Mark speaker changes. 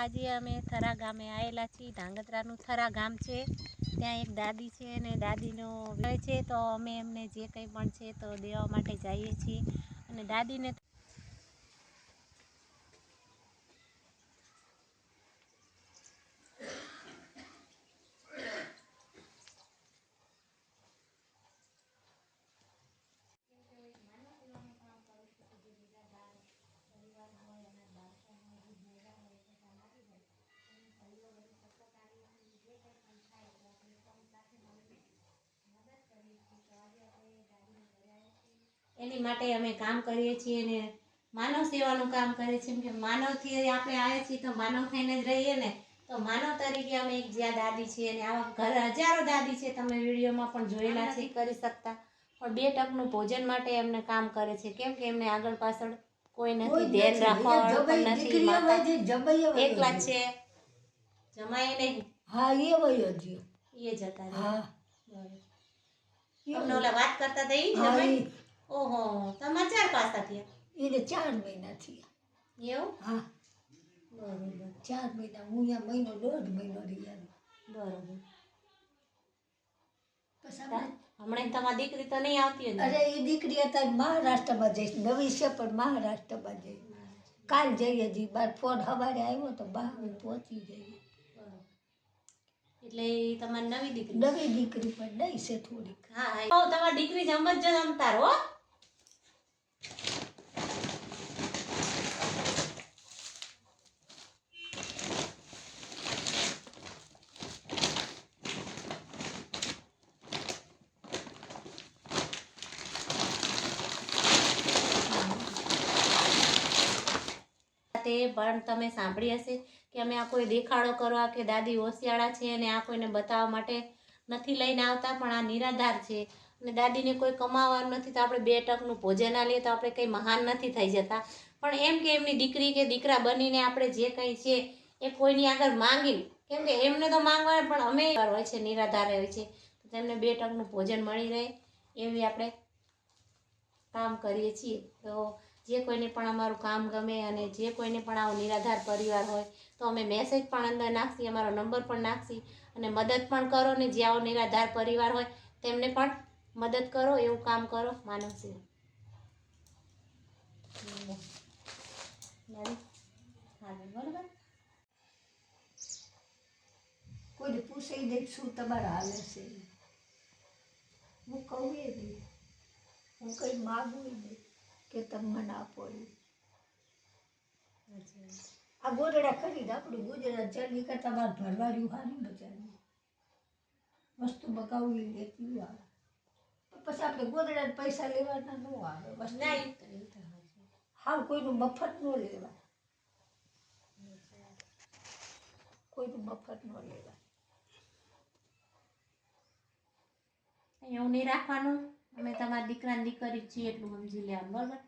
Speaker 1: આજે અમે થરા ગામે આવેલા છીએ. ધાંગધ્રાનું થરા ગામ છે. ત્યાં એક દાદી છે અને દાદીનો છે. તો અમે એમને જે કંઈ પણ છે તો દેવા માટે જઈએ છીએ. અને દાદીને એની માટે અમે કામ કરીએ છીએ ને માનવ સેવાનું કામ કરીએ છીએ કે માનવથી આપણે આવ્યા છીએ તો માનવ થઈને જ રહીએ ને. તો માનવ તરીકે અમે એક જ્યાં દાદી છીએ અને આવા ઘર હજારો દાદી છે. તમે વિડીયોમાં પણ જોયેલા છે. કરી શકતા. પણ બે ટકનું ભોજન માટે એમને કામ કરે છે. કેમ કે એમને આગળ પાછળ કોઈ નથી. ધ્યાન રાખવા પણ નથી. એકલા છે. જમાય નહીં.
Speaker 2: હા એ વયો ગયો
Speaker 1: એ જતા
Speaker 2: હા.
Speaker 1: તમને ઓલા વાત કરતા હતા ઈ? જમાય
Speaker 2: ઈ.
Speaker 1: ઓહો તમારે ચાર પાસા થયા?
Speaker 2: એને ચાર મહિના થયા.
Speaker 1: એવું?
Speaker 2: હા.
Speaker 1: બરોબર.
Speaker 2: ચાર મહિના હું અહીંયા મહિનો દોઢ મહિનો રહ્યા
Speaker 1: બરોબર. હમણાં તમારી દીકરી તો નહીં આવતી
Speaker 2: અરે એ દીકરી અત્યારે મહારાષ્ટ્રમાં જઈશ નવી છે પણ મહારાષ્ટ્રમાં જઈ કાલ જઈએ જી બાર ફોન સવારે આવ્યો તો બહાર પહોંચી જઈએ.
Speaker 1: એટલે તમારી નવી દીકરી?
Speaker 2: નવી દીકરી પણ નહીં છે થોડીક.
Speaker 1: હા તમારી દીકરી જ જમતા હો. તે પણ તમે સાંભળી હશે કે અમે આ કોઈ દેખાડો કરવા કે દાદી હોશિયાળા છે અને આ કોઈને બતાવવા માટે નથી લઈને આવતા, પણ આ નિરાધાર છે. અને દાદીને કોઈ કમાવાનું નથી, તો આપણે બે ટકનું ભોજન આલીએ તો આપણે કંઈ મહાન નથી થઈ જતા. પણ એમ કે એમની દીકરી કે દીકરા બનીને આપણે જે કંઈ છે એ કોઈની આગળ માંગી. કેમ કે એમને તો માંગવા પણ અમે હોય છે, નિરાધાર હોય છે. તો તેમને બે ટકનું ભોજન મળી રહે એવી આપણે કામ કરીએ છીએ. તો જે કોઈને પણ અમારું કામ ગમે અને જે કોઈને પણ આવો નિરાધાર પરિવાર હોય, તો અમે મેસેજ પણ અંદર નાખશી, અમારો નંબર પણ નાખશી અને મદદ પણ કરો ને જે આવો નિરાધાર પરિવાર હોય, તેમને પણ મદદ કરો, એવું કામ કરો માનવસિંહ બરાબર?
Speaker 2: કોઈ પૂછાઈ દે શું તમારે હાલે છે? હું કહું એ હું કંઈ માગું નહીં. કે તમે મને આપો આ ગોદડા ખરીદ આપણું ગુજરાત ચાલી કરતા મારે ભરવાડ્યું સારું બચાવ્યું વસ્તુ મગાવવી લેતી આવે. પછી આપણે ગોદડા પૈસા લેવાના ન આવે. બસ
Speaker 1: ના.
Speaker 2: હાવ કોઈનું મફત ન લેવા કોઈનું મફત ન લેવા
Speaker 1: અહીંયા હું નહીં રાખવાનું? અમે તમારા દીકરી જ છીએ એટલું સમજી લે બરાબર?